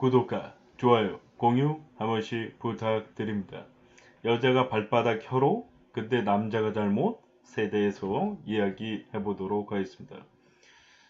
구독과 좋아요, 공유 한 번씩 부탁드립니다. 여자가 발바닥 혀로 근데 남자가 잘못 세대에서 이야기해 보도록 하겠습니다.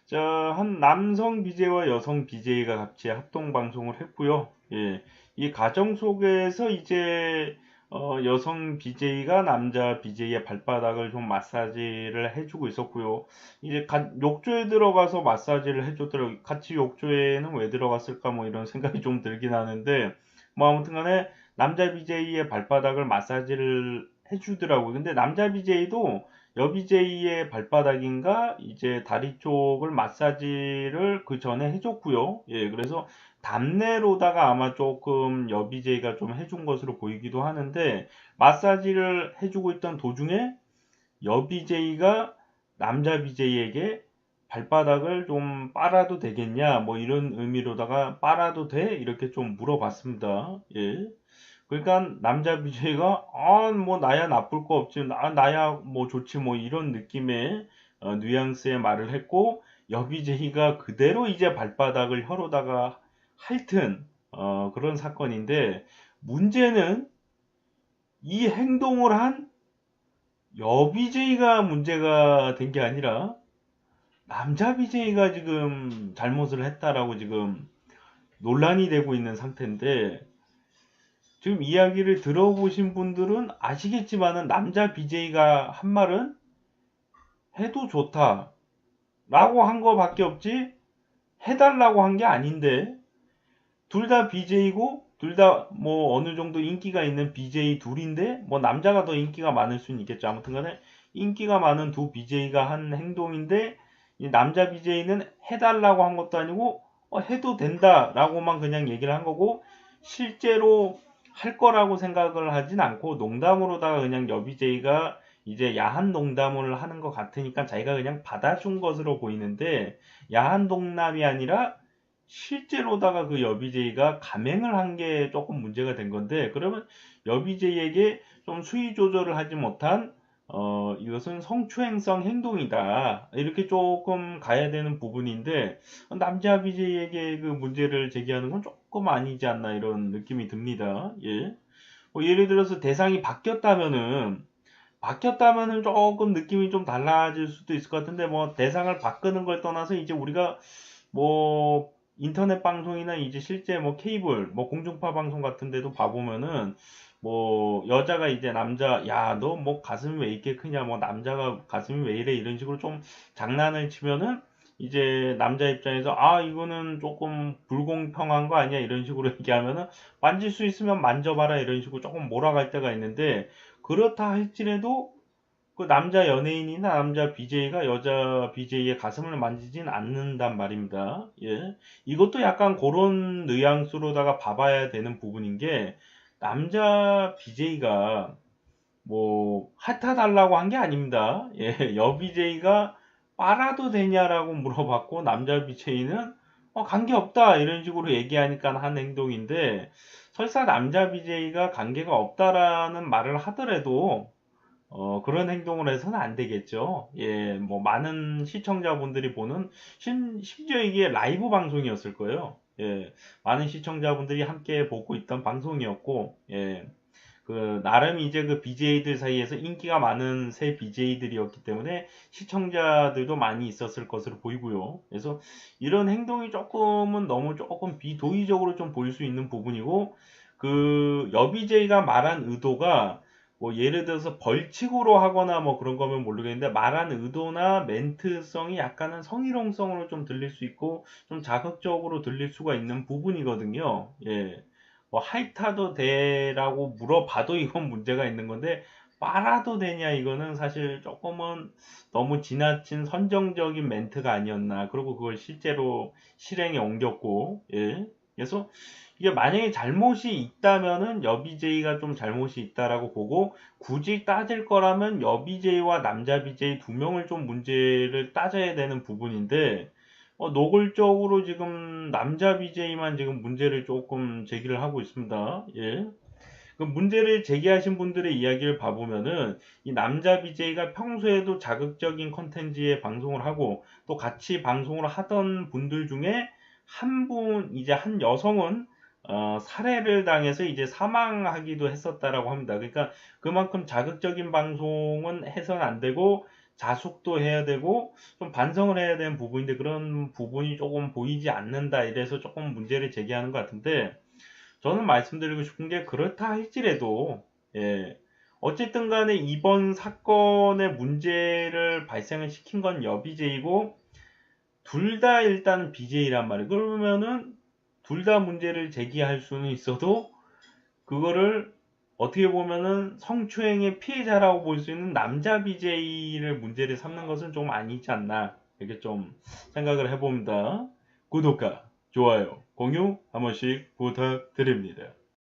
자, 한 남성 BJ와 여성 BJ가 같이 합동 방송을 했고요. 예, 이 과정 속에서 이제 어, 여성 BJ가 남자 BJ의 발바닥을 좀 마사지를 해주고 있었고요. 이제 가, 욕조에 들어가서 마사지를 해줬더라고요. 같이 욕조에는 왜 들어갔을까 뭐 이런 생각이 좀 들긴 하는데 뭐 아무튼 간에 남자 BJ의 발바닥을 마사지를 해주더라고요. 근데 남자 BJ도 여 BJ의 발바닥인가 이제 다리 쪽을 마사지를 그 전에 해줬고요. 예, 그래서 담내로다가 아마 조금 여 BJ가 좀 해준 것으로 보이기도 하는데 마사지를 해주고 있던 도중에 여 BJ가 남자 BJ에게 발바닥을 좀 빨아도 되겠냐 뭐 이런 의미로다가 빨아도 돼 이렇게 좀 물어봤습니다. 예. 그러니까 남자 BJ가 아 뭐 나야 나쁠 거 없지. 나 나야 뭐 좋지 뭐 이런 느낌의 어, 뉘앙스의 말을 했고 여 BJ가 그대로 이제 발바닥을 혀로다가 하여튼 어, 그런 사건인데 문제는 이 행동을 한여 BJ가 문제가 된 게 아니라 남자 BJ가 지금 잘못을 했다라고 지금 논란이 되고 있는 상태인데 지금 이야기를 들어보신 분들은 아시겠지만은 남자 BJ가 한 말은 해도 좋다 라고 한 거밖에 없지 해달라고 한 게 아닌데 둘 다 BJ고 둘 다 뭐 어느 정도 인기가 있는 BJ 둘인데 뭐 남자가 더 인기가 많을 수는 있겠죠. 아무튼 간에 인기가 많은 두 BJ가 한 행동인데 남자 BJ는 해달라고 한 것도 아니고 어, 해도 된다 라고만 그냥 얘기를 한 거고 실제로 할 거라고 생각을 하진 않고 농담으로다가 그냥 여비제이가 이제 야한 농담을 하는 것 같으니까 자기가 그냥 받아준 것으로 보이는데 야한 농담이 아니라 실제로다가 그 여비제이가 감행을 한 게 조금 문제가 된 건데 그러면 여비제이에게 좀 수위 조절을 하지 못한 어, 이것은 성추행성 행동이다. 이렇게 조금 가야 되는 부분인데, 남자 BJ에게 그 문제를 제기하는 건 조금 아니지 않나 이런 느낌이 듭니다. 예. 뭐 예를 들어서 대상이 바뀌었다면은, 바뀌었다면은 조금 느낌이 좀 달라질 수도 있을 것 같은데, 뭐 대상을 바꾸는 걸 떠나서 이제 우리가 뭐 인터넷 방송이나 이제 실제 뭐 케이블, 뭐 공중파 방송 같은 데도 봐보면은, 뭐 여자가 이제 남자 야 너 뭐 가슴이 왜 이렇게 크냐 뭐 남자가 가슴이 왜 이래 이런 식으로 좀 장난을 치면은 이제 남자 입장에서 아 이거는 조금 불공평한 거 아니야 이런 식으로 얘기하면은 만질 수 있으면 만져봐라 이런 식으로 조금 몰아갈 때가 있는데 그렇다 할지라도 그 남자 연예인이나 남자 BJ가 여자 BJ의 가슴을 만지진 않는단 말입니다. 예. 이것도 약간 그런 뉘앙스로다가 봐봐야 되는 부분인 게 남자 BJ가 뭐 핫하달라고 한 게 아닙니다. 예, 여 BJ가 빨아도 되냐라고 물어봤고 남자 BJ는 어, 관계 없다 이런 식으로 얘기하니까 한 행동인데 설사 남자 BJ가 관계가 없다라는 말을 하더라도 어, 그런 행동을 해서는 안 되겠죠. 예, 뭐 많은 시청자분들이 보는 심, 심지어 이게 라이브 방송이었을 거예요. 예, 많은 시청자분들이 함께 보고 있던 방송이었고, 예, 그, 나름 이제 그 BJ들 사이에서 인기가 많은 새 BJ들이었기 때문에 시청자들도 많이 있었을 것으로 보이고요. 그래서 이런 행동이 조금은 너무 조금 비도의적으로 좀 보일 수 있는 부분이고, 그, 여 BJ가 말한 의도가 뭐 예를 들어서 벌칙으로 하거나 뭐 그런 거면 모르겠는데 말한 의도나 멘트성이 약간은 성희롱성으로 좀 들릴 수 있고 좀 자극적으로 들릴 수가 있는 부분이거든요. 예. 뭐 하이타도 돼라고 물어봐도 이건 문제가 있는 건데 빨아도 되냐 이거는 사실 조금은 너무 지나친 선정적인 멘트가 아니었나 그리고 그걸 실제로 실행에 옮겼고 예. 그래서 이게 만약에 잘못이 있다면은 여비제이가 좀 잘못이 있다라고 보고 굳이 따질 거라면 여비제이와 남자 BJ 두 명을 좀 문제를 따져야 되는 부분인데 어, 노골적으로 지금 남자 BJ만 지금 문제를 조금 제기를 하고 있습니다. 예. 그 문제를 제기하신 분들의 이야기를 봐보면은 이 남자 BJ가 평소에도 자극적인 컨텐츠에 방송을 하고 또 같이 방송을 하던 분들 중에 한 분, 이제 한 여성은 어, 살해를 당해서 이제 사망하기도 했었다라고 합니다. 그러니까 그만큼 자극적인 방송은 해서는 안 되고 자숙도 해야 되고 좀 반성을 해야 되는 부분인데 그런 부분이 조금 보이지 않는다 이래서 조금 문제를 제기하는 것 같은데 저는 말씀드리고 싶은 게 그렇다 할지라도 예 어쨌든 간에 이번 사건의 문제를 발생을 시킨 건 여비제이고 둘 다 일단 BJ란 말이에요. 그러면은 둘 다 문제를 제기할 수는 있어도 그거를 어떻게 보면은 성추행의 피해자라고 볼 수 있는 남자 BJ를 문제를 삼는 것은 좀 아니지 않나 이렇게 좀 생각을 해봅니다. 구독과 좋아요, 공유 한 번씩 부탁드립니다.